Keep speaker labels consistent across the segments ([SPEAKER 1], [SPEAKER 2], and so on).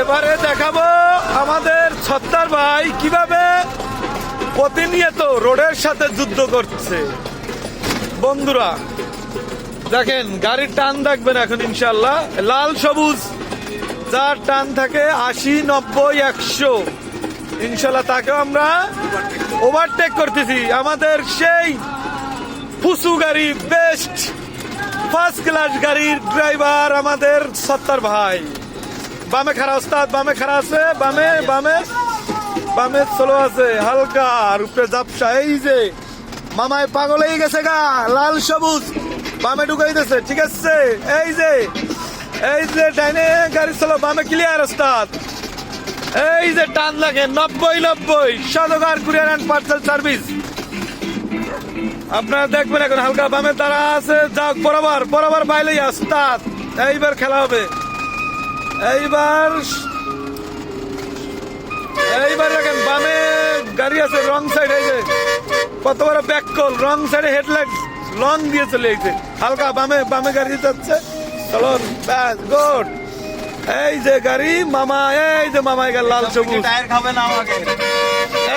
[SPEAKER 1] এবারে দেখাবো আমাদের ছত্তার ভাই কীভাবে প্রতিনিয়ত রোডের সাথে যুদ্ধ করছে। বন্ধুরা, দেখেন, গাড়ির টান দেখবেন এখন ইনশাল্লাহ লাল সবুজ, যার টান থাকে আশি, নব্বই, একশো। ইনশাল্লাহ তাকে আমরা ওভারটেক করতেছি। আমাদের সেই ফুসু গাড়ি বেস্ট ফার্স্ট ক্লাস গাড়ির ড্রাইভার আমাদের সত্তর ভাই। বামে খারা ওস্তাদ, বামে খারা আছে, বামে বামে বামে চলো আছে, হালকা উপরে জাপসা, এই যে মামায় পাগল হয়ে গেছে গা, লাল সবুজ, বামে ঢুকাইতেছে ঠিক আছে, এই যে এই যে ডাইনে গাড়ি চলো, বামে ক্লিয়ার ওস্তাদ। এই যে টান লাগে, নব্বই নব্বই Sadkar courier and parcel service আপনারা দেখবেন এখন হালকা বামে তারা আছে, যাক, বরাবর বরাবর বাইলেই আসতাত এইবার খেলা হবে। এইবার এইবার দেখেন বামে গাড়ি আছে রং সাইড এই যে কত বড় ব্যাক কল রং সাইডে হেডলাইট লং দিয়ে চলে গেছে হালকা বামে বামে গাড়ি যাচ্ছে। চলো ব্যাস গুড এই যে গাড়ি মামা এই যে মামা গেল লাল সবুজ।
[SPEAKER 2] টায়ার খাবে না আমাকে?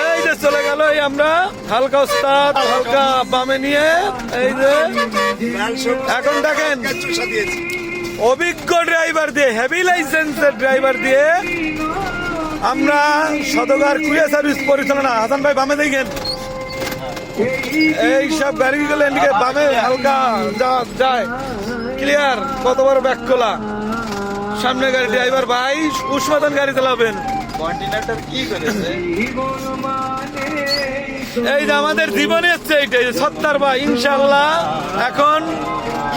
[SPEAKER 1] এই যে চলে গেল এই আমরা হালকা ওস্তাদ হালকা বামে নিয়ে এই যে এখন দেখেন
[SPEAKER 2] দিয়েছি।
[SPEAKER 1] অভিজ্ঞ ড্রাইভার দিয়ে হেভি লাইসেন্সের ড্রাইভার দিয়ে আমরা সদগার কুরিয়ার সার্ভিস পরিচালনা, হাসান ভাই বামে দেখেন। এই সব গাড়িগুলো এদিকে বামে, হালকা, যা- যায়। ক্লিয়ার কত বড় ব্যাক খোলা সামনে গাড়ি ড্রাইভার ভাই, উষ্মাতন গাড়ি চালাবেন।
[SPEAKER 2] কন্টিনেন্টার কি করেছে?
[SPEAKER 1] এই যে আমাদের জীবনে হচ্ছে এইটাই সত্তার ভাই ইনশাল্লাহ এখন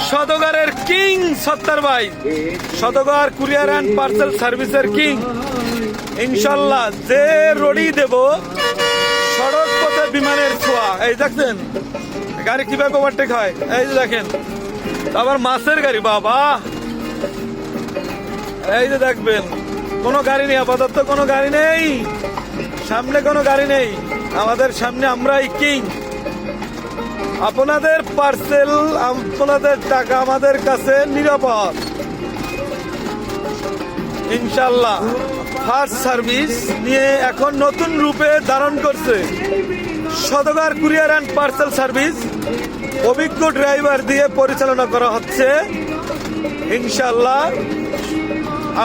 [SPEAKER 1] সদগারের কিং সত্তার ভাই। সদগার কুরিয়ার অ্যান্ড পার্সেল সার্ভিসের কিং। ইনশাল্লাহ যে রড়ি দেব, সড়ক পথে বিমানের ছোঁয়া। এই দেখছেন, গাড়ি কীভাবে ওভারটেক হয়? এই দেখেন আবার মাছের গাড়ি, বাবা। এই যে দেখবেন, কোনো গাড়ি নেই, আপাতত কোনো গাড়ি নেই, সামনে কোনো গাড়ি নেই। আমাদের সামনে আমরাই কিং আপনাদের পার্সেল আপনাদের টাকা আমাদের কাছে নিরাপদ। ইনশাল্লাহ ফার্স্ট সার্ভিস নিয়ে এখন নতুন রূপে ধারণ করছে। Sadgar courier and parcel service অভিজ্ঞ ড্রাইভার দিয়ে পরিচালনা করা হচ্ছে। ইনশাল্লাহ,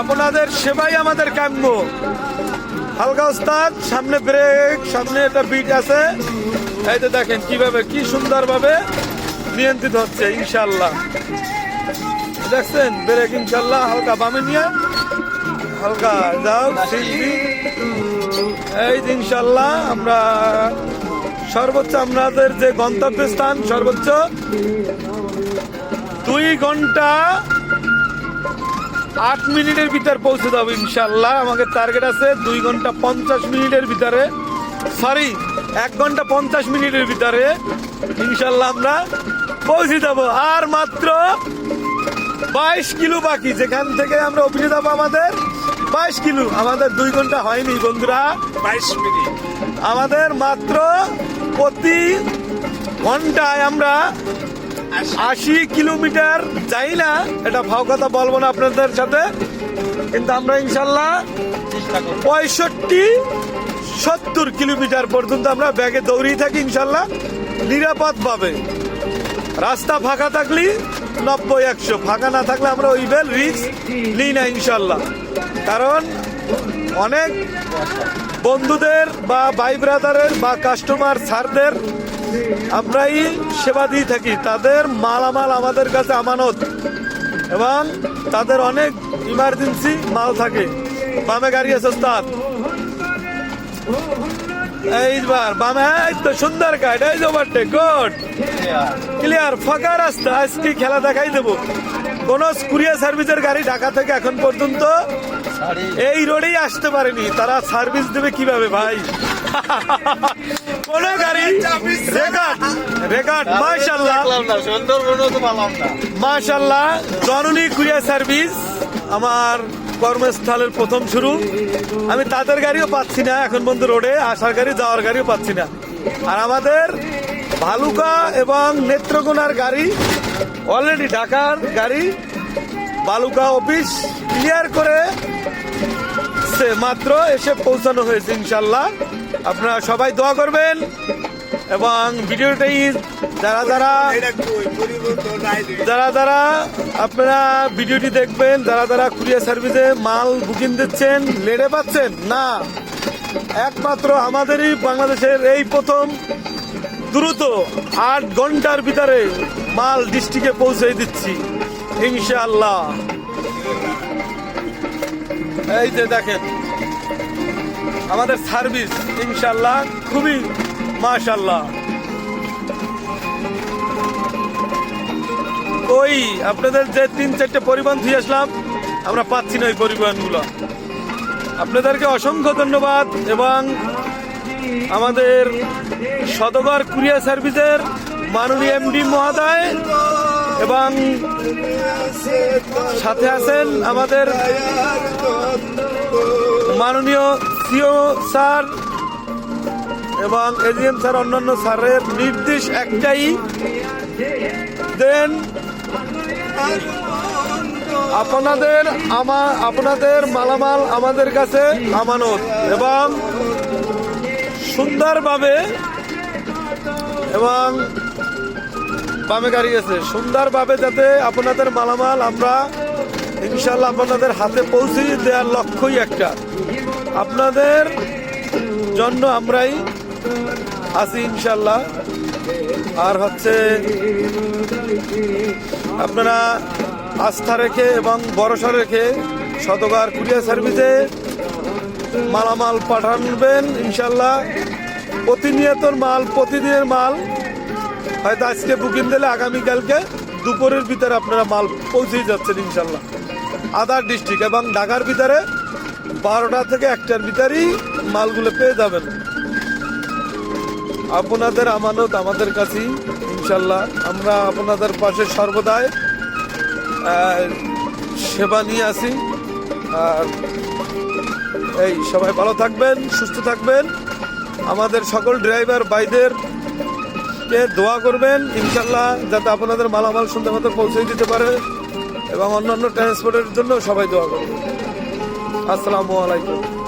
[SPEAKER 1] আপনাদের সেবাই আমাদের কাম্য। হালকা ওস্তাদ, সামনে ব্রেক, সামনে একটা বিট আছে। এই তো দেখেন কীভাবে, কি সুন্দরভাবে নিয়ন্ত্রিত হচ্ছে ইনশাল্লাহ দেখছেন? ব্রেক ইনশাল্লাহ হালকা বামে নিয়ে। হালকা, যাও এই যে ইনশাল্লাহ আমরা সর্বোচ্চ আমাদের যে গন্তব্যস্থান, সর্বোচ্চ দুই ঘণ্টা আট মিনিটের ভিতর পৌঁছে যাব ইনশাল্লাহ আমাকে টার্গেট আছে দুই ঘণ্টা পঞ্চাশ মিনিটের ভিতরে। সরি এক ঘণ্টা পঞ্চাশ মিনিটের ভিতরে ইনশাল্লাহ আমরা পৌঁছে যাব। আর মাত্র বাইশ কিলো বাকি। যেখান থেকে আমরা অফিসে যাব আমাদের বাইশ কিলো। আমাদের দুই ঘণ্টা হয়নি বন্ধুরা।
[SPEAKER 2] বাইশ মিনিট।
[SPEAKER 1] আমাদের মাত্র প্রতি ঘন্টায় আমরা আশি কিলোমিটার যাই না এটা ভাও কথা বলব না আপনাদের সাথে। কিন্তু আমরা ইনশাল্লাহ পঁয়ষট্টি সত্তর কিলোমিটার পর্যন্ত আমরা ব্যাগে দৌড়িয়ে থাকি ইনশাল্লাহ নিরাপদ পাবে রাস্তা ফাঁকা থাকলে নব্বই একশো। ফাঁকা না থাকলে আমরা ওই বেল রিক্স নিই না ইনশাল্লাহ। কারণ অনেক বন্ধুদের বা ভাই ব্রাদারের বা কাস্টমার স্যারদের আমরাই সেবা দিয়ে থাকি। তাদের মালামাল আমাদের কাছে আমানত এবং তাদের অনেক ইমার্জেন্সি মাল থাকে। বামে গাড়ি আছে ওস্তাদ। এইবার বামে তো সুন্দর কাট এই ওভারটেক গুড ক্লিয়ার ফাঁকা রাস্তা, আজকে খেলা দেখাই দেবো। কোন কুরিয়ার সার্ভিসের গাড়ি ঢাকা থেকে এখন পর্যন্ত এই রোডেই আসতে পারেনি। তারা সার্ভিস দেবে কীভাবে ভাই? কোন গাড়ি রেকর্ড রেকর্ড মাশাল্লাহ মাশাল্লাহ জননী কুরিয়ার সার্ভিস আমার কর্মস্থলের প্রথম শুরু। আমি তাদের গাড়িও পাচ্ছি না এখন বন্ধু রোডে আসার গাড়ি যাওয়ার গাড়িও পাচ্ছি না। আর আমাদের ভালুকা এবং নেত্রকোনার গাড়ি অলরেডি ঢাকার গাড়ি বালুকা অফিস ক্লিয়ার করে মাত্র এসে পৌঁছানো হয়েছে ইনশাল্লাহ আপনারা সবাই দোয়া করবেন এবং ভিডিওটাই যারা যারা যারা যারা আপনারা ভিডিওটি দেখবেন যারা যারা কুরিয়ার সার্ভিসে মাল বুকিং দিচ্ছেন লেড়ে পাচ্ছেন। না, একমাত্র আমাদেরই বাংলাদেশের এই প্রথম দ্রুত আট ঘণ্টার ভিতরে মাল ডিস্ট্রিক্টে পৌঁছে দিচ্ছি, ইনশাআল্লাহ। এই যে দেখেন আমাদের সার্ভিস ইনশাল্লাহ খুবই মাশাল্লাহ ওই, আপনাদের যে তিন চারটে পরিবহন দিয়ে আসলাম, আমরা পাচ্ছি না ওই পরিবহনগুলো। আপনাদেরকে অসংখ্য ধন্যবাদ এবং আমাদের সদগর কুরিয়ার সার্ভিসের মাননীয় এমডি মহোদয় এবং সাথে আছেন আমাদের মাননীয় সিও স্যার এবং এজিএম স্যার, অন্যান্য স্যারের নির্দেশ একটাই, দেন আপনাদের আমার আপনাদের মালামাল আমাদের কাছে আমানত এবং সুন্দরভাবে এবং বামে গাড়ি আছে। সুন্দরভাবে যাতে আপনাদের মালামাল আমরা ইনশাল্লাহ আপনাদের হাতে পৌঁছে দেওয়ার লক্ষ্যই একটা। আপনাদের জন্য আমরাই আছি ইনশাল্লাহ আর হচ্ছে আপনারা আস্থা রেখে এবং ভরসা রেখে শতকার কুরিয়ার সার্ভিসে মালামাল পাঠানবেন ইনশাল্লাহ প্রতিনিয়ত মাল, প্রতিদিনের মাল। হয়তো আজকে বুকিং দিলে আগামীকালকে দুপুরের ভিতরে আপনারা মাল পৌঁছেই যাচ্ছেন ইনশাল্লাহ আদার ডিস্ট্রিক্ট এবং ঢাকার ভিতরে বারোটা থেকে একটার ভিতরেই মালগুলো পেয়ে যাবেন। আপনাদের আমানত আমাদের কাছেই, ইনশাল্লাহ। আমরা আপনাদের পাশে সর্বদাই সেবা নিয়ে আসি। আর এই, সবাই ভালো থাকবেন, সুস্থ থাকবেন। আমাদের সকল ড্রাইভার ভাইদের কে দোয়া করবেন, ইনশাল্লাহ, যাতে আপনাদের মালামাল সুন্দর মতো পৌঁছে দিতে পারে এবং অন্যান্য ট্রান্সপোর্টের জন্য সবাই দোয়া করবেন। আসসালামু আলাইকুম।